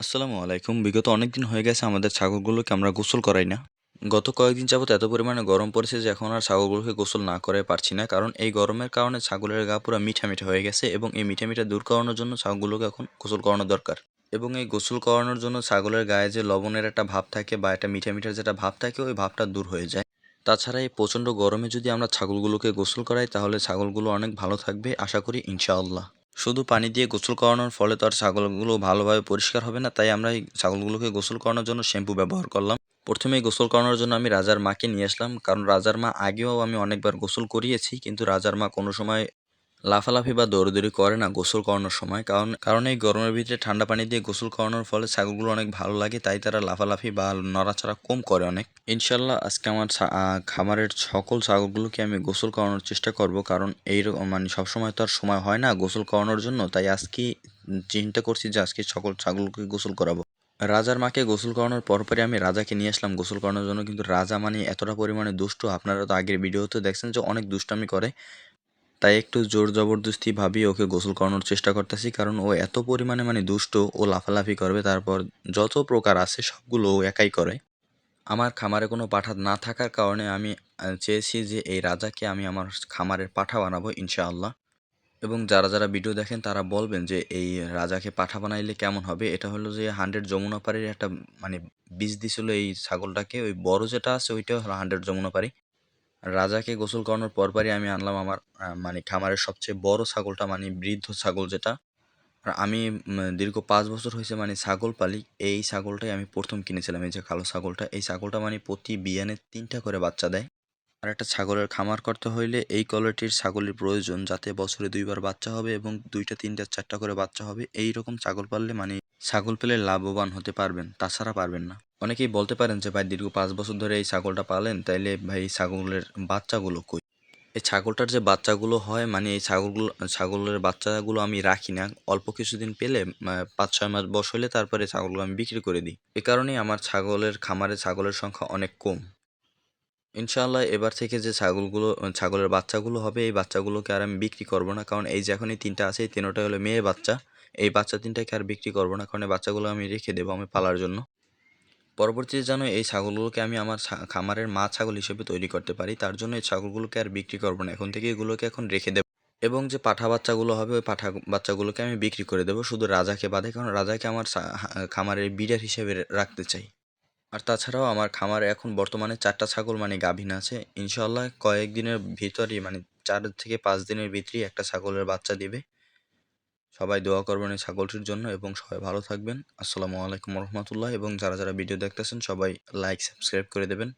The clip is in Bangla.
আসসালামু আলাইকুম। বিগত অনেক দিন হয়ে গেছে আমাদের ছাগলগুলোকে আমরা গোসল করাই না। গত কয়েকদিন যাবত এত পরিমাণে গরম পড়েছে যে এখন আর ছাগলগুলোকে গোসল না করে পারছি না। কারণ এই গরমের কারণে ছাগলের গা পুরো মিঠা মিঠা হয়ে গেছে এবং এই মিঠা মিঠা দূর করানোর জন্য ছাগলগুলোকে এখন গোসল করানো দরকার। এবং এই গোসল করানোর জন্য ছাগলের গায়ে যে লবণের একটা ভাব থাকে বা একটা মিঠা মিঠার যেটা ভাব থাকে, ওই ভাবটা দূর হয়ে যায়। তাছাড়া এই প্রচণ্ড গরমে যদি আমরা ছাগলগুলোকে গোসল করাই, তাহলে ছাগলগুলো অনেক ভালো থাকবে, আশা করি ইনশাআল্লাহ। শুধু পানি দিয়ে গোসল করানোর ফলে তো আর ছাগলগুলো ভালোভাবে পরিষ্কার হবে না, তাই আমরা এই ছাগলগুলোকে গোসল করানোর জন্য শ্যাম্পু ব্যবহার করলাম। প্রথমে গোসল করানোর জন্য আমি রাজার মাকে নিয়ে আসলাম, কারণ রাজার মা আগেও আমি অনেকবার গোসল করিয়েছি, কিন্তু রাজার মা কোনো সময় লাফালাফি বা দৌড়দৌড়ি করে না গোসল করানোর সময়। কারণ কারণ এই গরমের ভিতরে ঠান্ডা পানি দিয়ে গোসল করানোর ফলে ছাগলগুলো অনেক ভালো লাগে, তাই তারা লাফালাফি বা নড়াচড়া কম করে অনেক। ইনশাল্লাহ আজকে আমার খামারের সকল ছাগলগুলোকে আমি গোসল করানোর চেষ্টা করব, কারণ এই মানে সবসময় তো আর সময় হয় না গোসল করানোর জন্য, তাই আজকে চিন্তা করছি যে আজকে সকল ছাগলকে গোসল করাবো। রাজার মাকে গোসল করানোর পরপরই আমি রাজাকে নিয়ে আসলাম গোসল করানোর জন্য, কিন্তু রাজা মানে এতটা পরিমাণে দুষ্ট, আপনারা তো আগের ভিডিওতে দেখছেন যে অনেক দুষ্টামি করে। তাই একটু জোর জবরদস্তি ভাবি ওকে গোসল করানোর চেষ্টা করতেছি, কারণ ও এত পরিমাণে মানে দুষ্ট, ও লাফালাফি করবে, তারপর যত প্রকার আছে সবগুলো ও একাই করে। আমার খামারে কোনো পাঠা না থাকার কারণে আমি চেয়েছি যে এই রাজাকে আমি আমার খামারের পাঠা বানাবো, ইনশাআল্লাহ। এবং যারা যারা ভিডিও দেখেন তারা বলবেন যে এই রাজাকে পাঠা বানাইলে কেমন হবে? এটা হলো যে হান্ড্রেড যমুনা পাড়ির একটা মানে বীজ দিছিল এই ছাগলটাকে, ওই বড় যেটা আছে ওইটা হলো হান্ড্রেড যমুনা পাড়ি। রাজাকে গোসল করানোর পরপরই আমি আনলাম আমার মানে খামারের সবচেয়ে বড় ছাগলটা মানে বৃদ্ধ ছাগল যেটা। আর আমি দীর্ঘ পাঁচ বছর হয়েছে মানে ছাগল পালি, এই ছাগলটাই আমি প্রথম কিনেছিলাম, এই যে কালো ছাগলটা। এই ছাগলটা মানে প্রতি বিয়ানে তিনটা করে বাচ্চা দেয়। আর একটা ছাগলের খামার করতে হইলে এই কোয়ালিটির ছাগলের প্রয়োজন, যাতে বছরে দুইবার বাচ্চা হবে এবং দুইটা, তিনটা, চারটা করে বাচ্চা হবে। এই রকম ছাগল পাললে মানে ছাগল পেলে লাভবান হতে পারবেন, তাছাড়া পারবেন না। অনেকেই বলতে পারেন যে, ভাই, দীর্ঘ পাঁচ বছর ধরে এই ছাগলটা পালেন, তাইলে ভাই এই ছাগলের বাচ্চাগুলো কই? এই ছাগলটার যে বাচ্চাগুলো হয় মানে এই ছাগলগুলো, ছাগলের বাচ্চাগুলো আমি রাখি না। অল্প কিছুদিন পেলে পাঁচ ছয় মাস বস হলে তারপরে ছাগলগুলো আমি বিক্রি করে দিই। এ কারণেই আমার ছাগলের খামারে ছাগলের সংখ্যা অনেক কম। ইনশাআল্লাহ এবার থেকে যে ছাগলগুলো, ছাগলের বাচ্চাগুলো হবে, এই বাচ্চাগুলোকে আর আমি বিক্রি করব না। কারণ এই যে এখন এই তিনটা আছে, এই তিনটা হলো মেয়ে বাচ্চা। এই বাচ্চা তিনটাকে আর বিক্রি করব না। কারণ এই বাচ্চাগুলো আমি রেখে দেবো, আমি পালার জন্য। পরবর্তীতে যেন এই ছাগলগুলোকে আমি আমার খামারের মা ছাগল হিসেবে তৈরি করতে পারি, তার জন্য এই ছাগলগুলোকে আর বিক্রি করব না। এখন থেকে এগুলোকে এখন রেখে দেবো। এবং যে পাঠা বাচ্চাগুলো হবে, ওই পাঠা বাচ্চাগুলোকে আমি বিক্রি করে দেবো, শুধু রাজাকে বাদে, কারণ রাজাকে আমার খামারের বিড়ার হিসেবে রাখতে চাই। আর তাছাড়াও আমার খামারে এখন বর্তমানে চারটা ছাগল মানে গাভীন আছে ইনশাল্লাহ কয়েকদিনের ভিতরেই মানে চার থেকে পাঁচ দিনের ভিতরেই একটা ছাগলের বাচ্চা দিবে। সবাই দোয়া করবেন এই ছাগলটির জন্য এবং সবাই ভালো থাকবেন। আসসালামু আলাইকুম রহমতুল্লাহ এবং যারা যারা ভিডিও দেখতেছেন সবাই লাইক সাবস্ক্রাইব করে দেবেন।